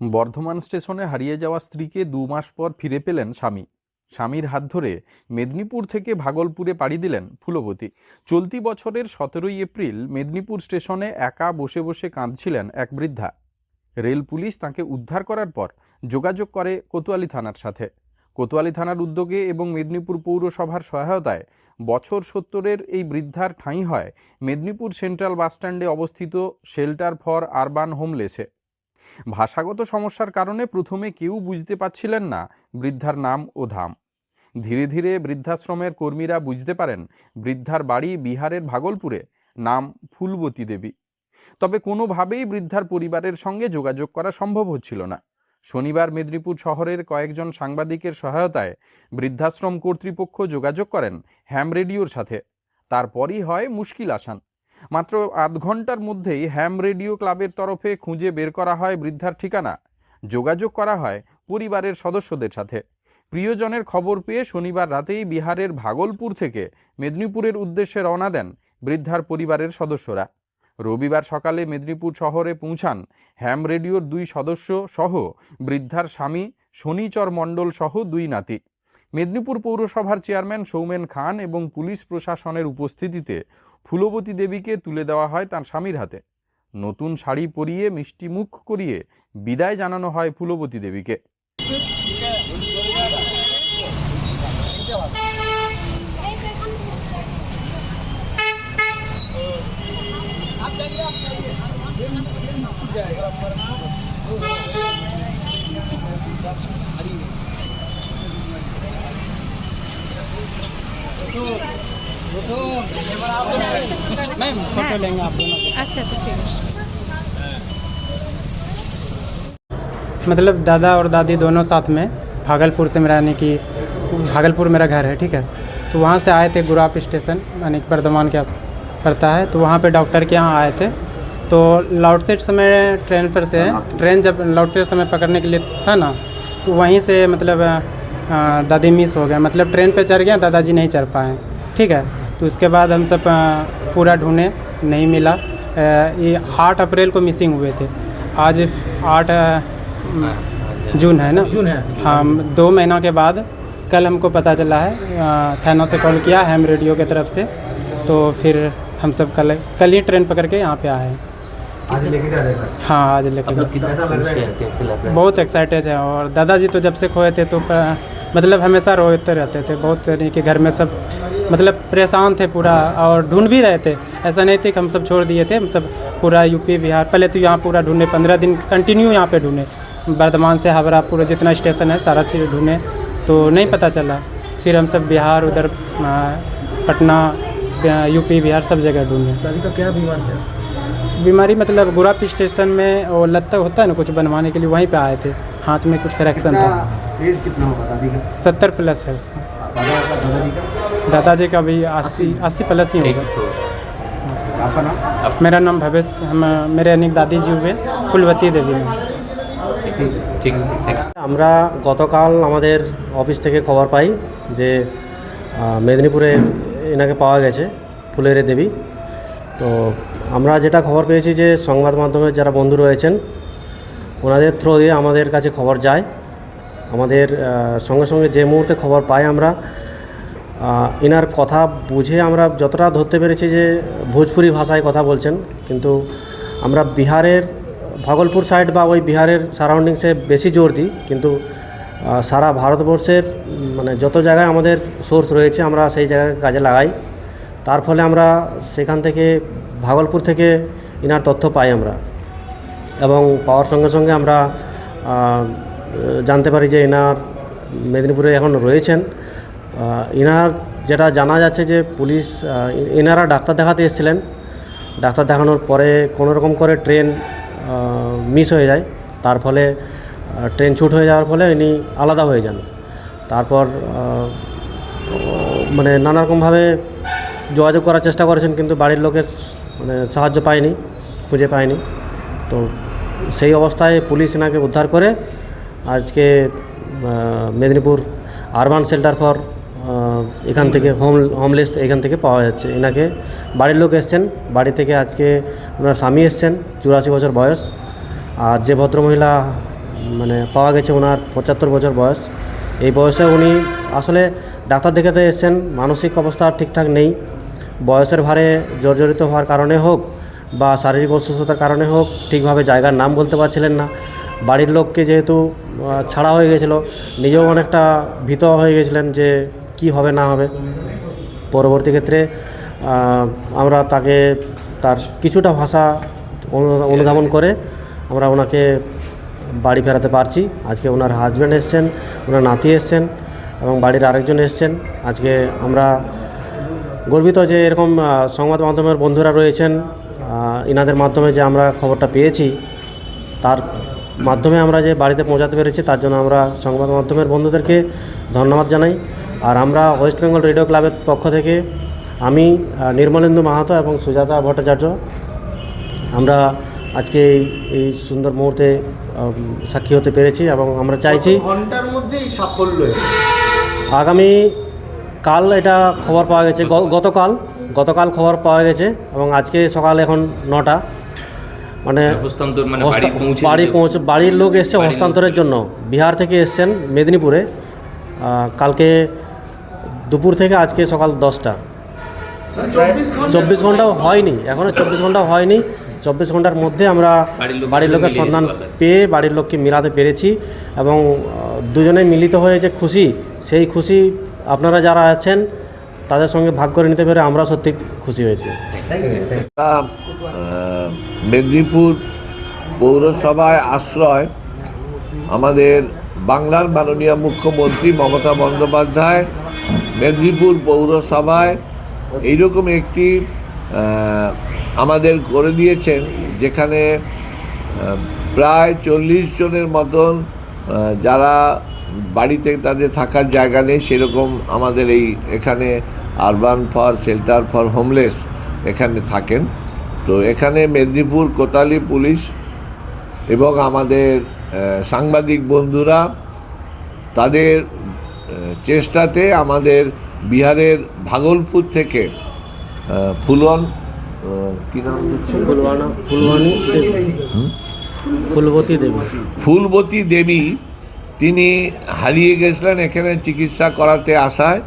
বর্ধমান স্টেশনে হারিয়ে যাওয়া স্ত্রীকে দু মাস পর ফিরে পেলেন স্বামী। স্বামীর হাত ধরে মেদিনীপুর থেকে ভাগলপুরে পাড়ি দিলেন ফুলবতী। চলতি বছরের সতেরোই এপ্রিল মেদিনীপুর স্টেশনে একা বসে বসে কাঁদছিলেন এক বৃদ্ধা। রেল পুলিশ তাকে উদ্ধার করার পর যোগাযোগ করে কোতোয়ালি থানার সাথে। কোতোয়ালি থানার উদ্যোগে এবং মেদিনীপুর পৌরসভার সহায়তায় বছর সত্তরের এই বৃদ্ধার ঠাঁই হয় মেদিনীপুর সেন্ট্রাল বাসস্ট্যান্ডে অবস্থিত শেল্টার ফর আরবান হোমলেসে। ভাষাগত সমস্যার কারণে প্রথমে কেউ বুঝতে পারছিলেন না বৃদ্ধার নাম ও ধাম। ধীরে ধীরে বৃদ্ধাশ্রমের কর্মীরা বুঝতে পারেন, বৃদ্ধার বাড়ি বিহারের ভাগলপুরে, নাম ফুলবতী দেবী। তবে কোনোভাবেই বৃদ্ধার পরিবারের সঙ্গে যোগাযোগ করা সম্ভব হচ্ছিল না। শনিবার মেদিনীপুর শহরের কয়েকজন সাংবাদিকের সহায়তায় বৃদ্ধাশ্রম কর্তৃপক্ষ যোগাযোগ করেন হ্যাম রেডিওর সাথে। তারপরই হয় মুশকিল আসান। মাত্র আধ ঘণ্টার মধ্যেই হ্যাম রেডিও ক্লাবের তরফে খুঁজে বের করা হয় বৃদ্ধার ঠিকানা। যোগাযোগ করা হয় পরিবারের সদস্যদের সাথে। প্রিয়জনের খবর পেয়ে শনিবার রাতেই বিহারের ভাগলপুর থেকে মেদিনীপুরের উদ্দেশ্যে রওনা দেন বৃদ্ধার পরিবারের সদস্যরা। রবিবার সকালে মেদিনীপুর শহরে পৌঁছান হ্যাম রেডিওর দুই সদস্য সহ বৃদ্ধার স্বামী, শনিচর মণ্ডল সহ দুই নাতি। মেদিনীপুর পৌরসভার চেয়ারম্যান সৌমেন খান এবং পুলিশ প্রশাসনের উপস্থিতিতে ফুলবতী দেবীকে তুলে দেওয়া হয় তার স্বামীর হাতে। নতুন শাড়ি পরিয়ে মিষ্টি মুখ করিয়ে বিদায় জানানো হয় ফুলবতী দেবীকে। मैम फ़ोटो लेंगे आप दोनों अच्छा अच्छा ठीक है। मतलब दादा और दादी दोनों साथ में भागलपुर से मेरा यानी कि भागलपुर मेरा घर है ठीक है? तो वहाँ से आए थे गुराप स्टेशन यानी कि बर्धमान के आस पड़ता है। तो वहाँ पे डॉक्टर के यहाँ आए थे। तो लौटते समय ट्रेन पर से ट्रेन जब लौटते समय पकड़ने के लिए था ना तो वहीं से मतलब दादी मिस हो गया मतलब ट्रेन पे चढ़ गया दादाजी नहीं चढ़ पाए। ठीक है? तो उसके बाद हम सब पूरा ढूंढे नहीं मिला। ये आठ अप्रैल को मिसिंग हुए थे। आज आठ जून है ना? जून है। हाँ दो महीना के बाद कल हमको पता चला है थाना से कॉल किया हैम रेडियो की तरफ़ से। तो फिर हम सब कल कल ही ट्रेन पकड़ के यहाँ पे आए। हैं आज लेके जा रहे हैं? हाँ आज है? है है बहुत एक्साइटेड है और दादाजी तो जब से खोए थे तो मतलब हमेशा रोते रहते थे। बहुत यानी कि घर में सब मतलब परेशान थे पूरा और ढूंढ भी रहे थे। ऐसा नहीं थे कि हम सब छोड़ दिए थे हम सब पूरा यूपी बिहार पहले तो यहाँ पूरा ढूंढे पंद्रह दिन कंटिन्यू यहाँ पे ढूंढे। बर्धमान से हावड़ा पूरा जितना स्टेशन है सारा चीज़ ढूंढे तो नहीं पता चला। फिर हम सब बिहार उधर पटना यूपी बिहार सब जगह ढूंढे। का क्या बीमार बीमारी मतलब गुराप स्टेशन में वो लत्ता होता है ना कुछ बनवाने के लिए वहीं पे आए थे। हाथ में कुछ करेक्शन था कितना एज कितना होगा दादी का सत्तर प्लस है उसका दादा का दादाजी का दादाजी का भी अस्सी अस्सी प्लस ही होगा एक आपका नाम मेरा नाम भवेश हम मेरे अनेक दादी जी हुए फुलवती देवी में ठीक ठीक ठीक আমরা গতকাল আমাদের অফিস থেকে খবর পাই যে আহ, মেদিনীপুরে এনাকে পাওয়া গেছে ফুলেরে দেবী তো আমরা যেটা খবর পেয়েছি যে সংবাদ মাধ্যমের যারা বন্ধু রয়েছেন ওনাদের থ্রো দিয়ে আমাদের কাছে খবর যায়। আমাদের সঙ্গে সঙ্গে যে মুহূর্তে খবর পাই আমরা এনার কথা বুঝে আমরা যতটা ধরতে পেরেছি যে ভোজপুরি ভাষায় কথা বলছেন। কিন্তু আমরা বিহারের, ভাগলপুর সাইড বা ওই বিহারের সারাউন্ডিংসে বেশি জোর দিই। কিন্তু সারা ভারতবর্ষের মানে যত জায়গায় আমাদের সোর্স রয়েছে, আমরা সেই জায়গায় কাজে লাগাই। তার ফলে আমরা সেখান থেকে, ভাগলপুর থেকে ইনার তথ্য পাই আমরা। এবং পাওয়ার সঙ্গে সঙ্গে আমরা জানতে পারি যে এনার মেদিনীপুরে এখন রয়েছেন। এনার যেটা জানা যাচ্ছে যে পুলিশ এনারা ডাক্তার দেখাতে এসেছিলেন। ডাক্তার দেখানোর পরে কোনো রকম করে ট্রেন মিস হয়ে যায়। তার ফলে ট্রেন ছুট হয়ে যাওয়ার ফলে ইনি আলাদা হয়ে যান। তারপর মানে নানা রকমভাবে যোগাযোগ করার চেষ্টা করেছেন, কিন্তু বাড়ির লোকের মানে সাহায্য পায়নি, খুঁজে পায়নি। তো সেই অবস্থায় পুলিশ এনাকে উদ্ধার করে আজকে মেদিনীপুর আরবান শেল্টার ফর এখান থেকে হোম, হোমলেস এখান থেকে পাওয়া যাচ্ছে। এনাকে বাড়ির লোক এসছেন, বাড়ি থেকে আজকে ওনার স্বামী এসছেন, চুরাশি বছর বয়স। আর যে ভদ্রমহিলা মানে পাওয়া গেছে ওনার পঁচাত্তর বছর বয়স, এই বয়সে উনি আসলে ডাক্তার দেখাতে এসছেন, মানসিক অবস্থা ঠিকঠাক নেই, বয়সের ভারে জর্জরিত হওয়ার কারণে হোক বা শারীরিক অসুস্থতার কারণে হোক, ঠিকভাবে জায়গার নাম বলতে পারছিলেন না। বাড়ির লোককে যেহেতু ছাড়া হয়ে গেছিল, নিজেও অনেকটা ভীত হয়ে গেছিলেন যে কি হবে না হবে। পরবর্তী ক্ষেত্রে আমরা তাকে তার কিছুটা ভাষা অনু- অনুধাবন করে আমরা ওনাকে বাড়ি ফেরাতে পারছি। আজকে ওনার হাজব্যান্ড এসছেন, ওনার নাতি এসছেন এবং বাড়ির আরেকজন এসছেন। আজকে আমরা গর্বিত যে এরকম সংবাদ মাধ্যমের বন্ধুরা রয়েছেন আহ, ইনাদের মাধ্যমে যে আমরা খবরটা পেয়েছি তার মাধ্যমে আমরা যে বাড়িতে পৌঁছাতে পেরেছি তার জন্য আমরা সংবাদ মাধ্যমের বন্ধুদেরকে ধন্যবাদ জানাই। আর আমরা ওয়েস্ট বেঙ্গল রেডিও ক্লাবের পক্ষ থেকে আমি নির্মলেন্দু মাহাতো এবং সুজাতা ভট্টাচার্য আমরা আজকে এই এই সুন্দর মুহূর্তে সাক্ষী হতে পেরেছি এবং আমরা চাইছি ঘণ্টার মধ্যে সাফল্য আগামী কাল এটা খবর পাওয়া গেছে। গতকাল গতকাল খবর পাওয়া গেছে এবং আজকে সকাল এখন নটা। মানে মানে বাড়ি পৌঁছে বাড়ির লোক এসছে হস্তান্তরের জন্য। বিহার থেকে এসছেন মেদিনীপুরে। কালকে দুপুর থেকে আজকে সকাল দশটা। চব্বিশ ঘন্টাও হয়নি। এখনও চব্বিশ ঘন্টাও হয়নি। চব্বিশ ঘণ্টার মধ্যে আমরা বাড়ির লোকের সন্ধান পেয়ে বাড়ির লোককে মিলাতে পেরেছি এবং দুজনে মিলিত হয়ে যে খুশি সেই খুশি আপনারা যারা আছেন তাদের সঙ্গে ভাগ করে নিতে পেরে আমরা সত্যি খুশি হয়েছি। মেদিনীপুর পৌরসভায় আশ্রয় আমাদের বাংলার মাননীয় মুখ্যমন্ত্রী মমতা বন্দ্যোপাধ্যায় মেদিনীপুর পৌরসভায় এইরকম একটি আমাদের করে দিয়েছেন, যেখানে প্রায় চল্লিশ জনের মতন যারা বাড়িতে তাদের থাকার জায়গা নেই সেরকম আমাদের এই এখানে urban for shelter for homeless এখানে থাকেন। তো এখানে মেদিনীপুর কোতালি পুলিশ এবং আমাদের সাংবাদিক বন্ধুরা তাদের চেষ্টাতে আমাদের বিহারের ভাগলপুর থেকে ফুলন কি নাম ফুলবানা ফুলবানি ফুলবতী দেবী। ফুলবতী দেবী তিনি হারিয়ে গেছিলেন এখানে চিকিৎসা করাতে আসায়।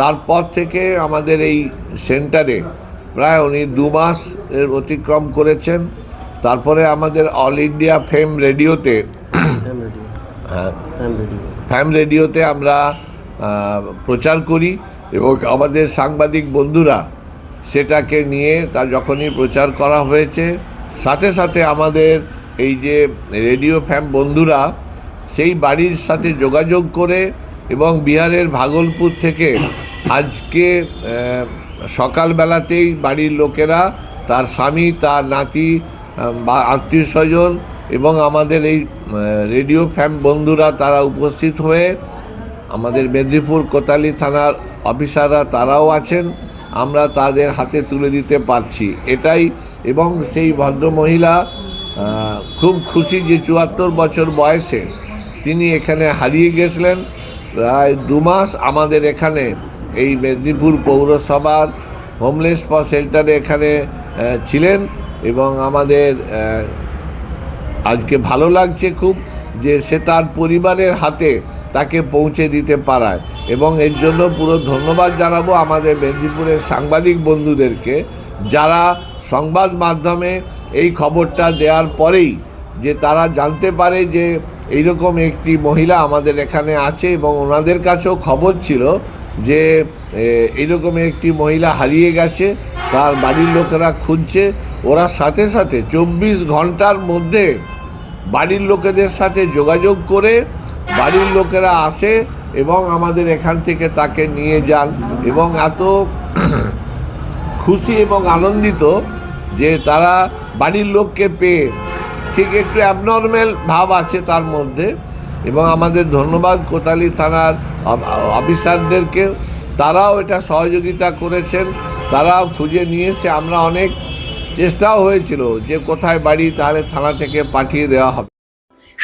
তারপর থেকে আমাদের এই সেন্টারে প্রায় উনি দু মাস এর অতিক্রম করেছেন। তারপরে আমাদের অল ইন্ডিয়া ফেম রেডিওতে হ্যাঁ, ফ্যাম রেডিওতে আমরা প্রচার করি এবং আমাদের সাংবাদিক বন্ধুরা সেটাকে নিয়ে তা যখনই প্রচার করা হয়েছে সাথে সাথে আমাদের এই যে রেডিও ফ্যাম বন্ধুরা সেই বাড়ির সাথে যোগাযোগ করে এবং বিহারের ভাগলপুর থেকে আজকে সকালবেলাতেই বাড়ির লোকেরা, তার স্বামী, তার নাতি বা আত্মীয় স্বজন এবং আমাদের এই রেডিও ফ্যাম বন্ধুরা তারা উপস্থিত হয়ে আমাদের মেদিনীপুর কোতালি থানার অফিসাররা তারাও আছেন। আমরা তাদের হাতে তুলে দিতে পারছি। এটাই এবং সেই ভদ্রমহিলা খুব খুশি যে চুয়াত্তর বছর বয়সে তিনি এখানে হারিয়ে গেছিলেন। প্রায় দু মাস আমাদের এখানে এই মেদিনীপুর পৌরসভার হোমলেস ফর সেন্টারে এখানে ছিলেন এবং আমাদের আজকে ভালো লাগছে খুব যে সে তার পরিবারের হাতে তাকে পৌঁছে দিতে পারায় এবং এর জন্য পুরো ধন্যবাদ জানাব আমাদের মেদিনীপুরের সাংবাদিক বন্ধুদেরকে যারা সংবাদ মাধ্যমে এই খবরটা দেওয়ার পরেই যে তারা জানতে পারে যে এইরকম একটি মহিলা আমাদের এখানে আছে এবং ওনাদের কাছেও খবর ছিল যে এইরকম একটি মহিলা হারিয়ে গেছে, তার বাড়ির লোকেরা খুঁজছে। ওরা সাথে সাথে চব্বিশ ঘণ্টার মধ্যে বাড়ির লোকেদের সাথে যোগাযোগ করে বাড়ির লোকেরা আসে এবং আমাদের এখান থেকে তাকে নিয়ে যান এবং এত খুশি এবং আনন্দিত যে তারা বাড়ির লোককে পেয়ে ঠিক একটু অ্যাবনর্ম্যাল ভাব আছে তার মধ্যে এবং আমাদের ধন্যবাদ কোটালি থানার অফিসারদেরকে। তারাও এটা সহযোগিতা করেছেন, তারাও খুঁজে নিয়েছে। আমরা অনেক চেষ্টাও হয়েছিল যে কোথায় বাড়ি তাহলে থানা থেকে পাঠিয়ে দেওয়া হবে।